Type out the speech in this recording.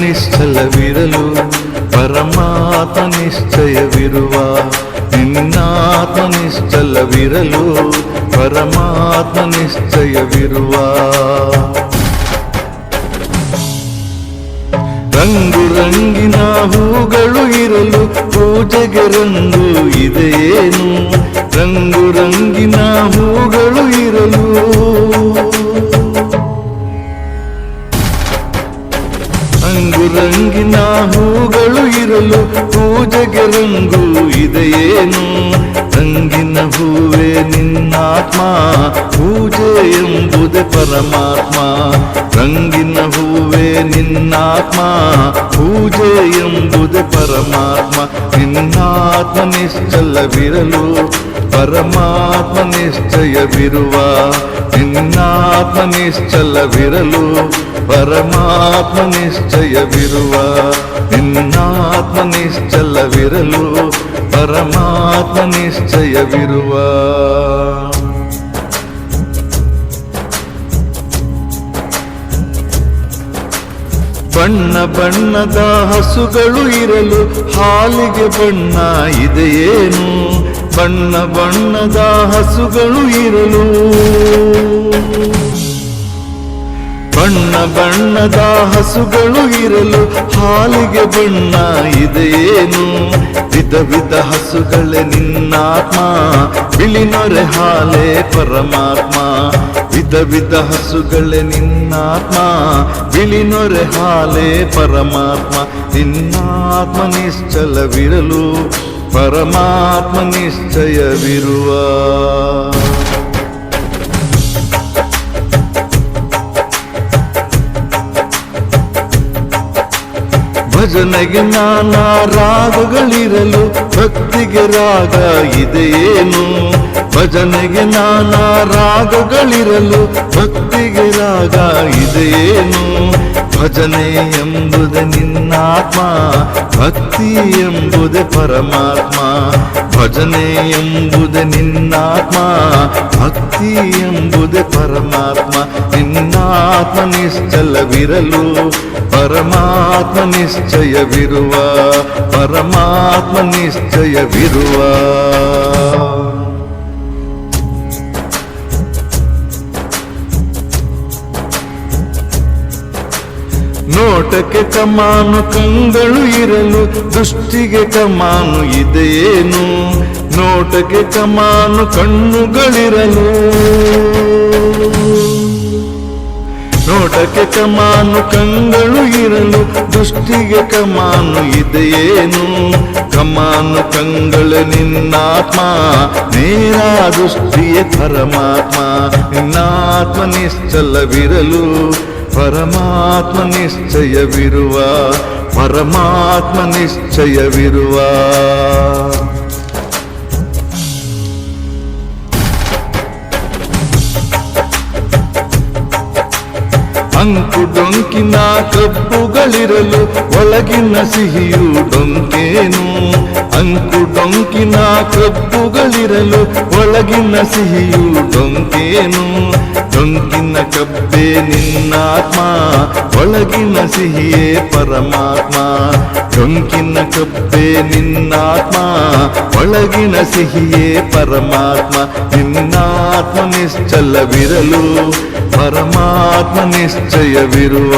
ನಿಶ್ಚಲವಿರಲು ಪರಮಾತ್ಮ ನಿಶ್ಚಯವಿರುವ ನಿನ್ನಾತ್ಮ ನಿಶ್ಚಲವಿರಲು ಪರಮಾತ್ಮ ನಿಶ್ಚಯವಿರುವ ರಂಗು ರಂಗಿನ ಹೂಗಳು ಇರಲು ಪೂಜೆಗೆ ರಂಗು ಇದೆಯೇನು? ರಂಗು ರಂಗಿನ ಹೂಗಳು ಇರಲು ಪೂಜೆಗೆ ರಂಗು ಇದೆಯೇನು? ರಂಗಿನ ಹೂವೆ ನಿನ್ನಾತ್ಮ, ಪೂಜೆ ಎಂಬುದೇ ಪರಮಾತ್ಮ. ರಂಗಿನ ಹೂವೆ ನಿನ್ನಾತ್ಮ, ಪೂಜೆ ಎಂಬುದೇ ಪರಮಾತ್ಮ. ನಿನ್ನಾತ್ಮ ನಿಶ್ಚಲವಿರಲು ಪರಮಾತ್ಮ ನಿಶ್ಚಯವಿರುವ, ನಿನ್ನಾತ್ಮ ನಿಶ್ಚಲವಿರಲು ಪರಮಾತ್ಮ ನಿಶ್ಚಯವಿರುವ, ನಿನ್ನಾತ್ಮ ನಿಶ್ಚಲವಿರಲು ಪರಮಾತ್ಮ ನಿಶ್ಚಯವಿರುವ. ಬಣ್ಣ ಬಣ್ಣದ ಹಸುಗಳು ಇರಲು ಹಾಲಿಗೆ ಬಣ್ಣ ಇದೆಯೇನು? ಬಣ್ಣ ಬಣ್ಣದ ಹಸುಗಳು ಇರಲು. ಬಣ್ಣ ಬಣ್ಣದ ಹಸುಗಳು ಇರಲು. ಹಾಲಿಗೆ ಬಣ್ಣ ಇದೇನು? ವಿಧ ವಿಧ ಹಸುಗಳೇ ನಿನ್ನಾತ್ಮ. ಬಿಳಿ ನೊರೆ ಹಾಲೇ ಪರಮಾತ್ಮ. ವಿಧ ವಿಧ ಹಸುಗಳೇ ನಿನ್ನಾತ್ಮ. ಬಿಳಿ ನೊರೆ ಹಾಲೇ ಪರಮಾತ್ಮ. ನಿನ್ನಾತ್ಮ ನಿಶ್ಚಲವಿರಲು. ಪರಮಾತ್ಮ ನಿಶ್ಚಯವಿರುವ. ಭಜನೆಗೆ ನಾನಾ ರಾಗಗಳಿರಲು ಭಕ್ತಿಗೆ ರಾಗ ಇದೆಯೇನು? ಭಜನೆಗೆ ನಾನಾ ರಾಗಗಳಿರಲು ಭಕ್ತಿಗೆ ರಾಗ ಇದೆಯೇನು? ಭಜನೆ ಎಂಬುದೇ ನಿನ್ನಾತ್ಮ ಭಕ್ತಿ ಎಂಬುದೇ ಪರಮಾತ್ಮ ಭಜನೆ ಎಂಬುದೇ ನಿನ್ನಾತ್ಮ ಭಕ್ತಿ ಎಂಬುದೇ ಪರಮಾತ್ಮ ನಿನ್ನಾತ್ಮ ನಿಶ್ಚಲವಿರಲು ಪರಮಾತ್ಮ ನಿಶ್ಚಯವಿರುವ ಪರಮಾತ್ಮ ನಿಶ್ಚಯವಿರುವ ನೋಟಕ್ಕೆ ಕಮಾನು ಕಂಗಳು ಇರಲು, ದೃಷ್ಟಿಗೆ ಕಮಾನು ಇದೆಯೇನು? ನೋಟಕ್ಕೆ ಕಮಾನು ಕಣ್ಣುಗಳಿರಲು. ನೋಟಕ್ಕೆ ಕಮಾನು ಕಂಗಳು ಇರಲು, ದೃಷ್ಟಿಗೆ ಕಮಾನು ಇದೆಯೇನು? ಕಮಾನು ಕಂಗಳ ನಿನ್ನಾತ್ಮ, ನೇರ ದೃಷ್ಟಿಯೇ ಪರಮಾತ್ಮ, ನಿನ್ನಾತ್ಮ ನಿಶ್ಚಲವಿರಲು. ಪರಮಾತ್ಮ ನಿಶ್ಚಯವಿರುವ ಪರಮಾತ್ಮ ನಿಶ್ಚಯವಿರುವ ಅಂಕು ಡೊಂಕಿನ ಕಬ್ಬುಗಳಿರಲು ಒಳಗಿನ ಸಿಹಿಯು ಡೊಂಕೇನು ಅಂಕು ಡೊಂಕಿನ ಕಬ್ಬುಗಳಿರಲು ಒಳಗಿನ ಸಿಹಿಯು ಡೊಂಕೇನು ಡೊಂಕಿನ ಕಬ್ಬೆ ನಿನ್ನಾತ್ಮ ಒಳಗಿನ ಸಿಹಿಯೇ ಪರಮಾತ್ಮ. ಡೊಂಕಿನ ಕಬ್ಬೆ ನಿನ್ನಾತ್ಮ ಒಳಗಿನ ಸಿಹಿಯೇ ಪರಮಾತ್ಮ. ನಿನ್ನಾತ್ಮ ನಿಶ್ಚಲವಿರಲು, ಪರಮಾತ್ಮ ನಿಶ್ಚಯವಿರುವ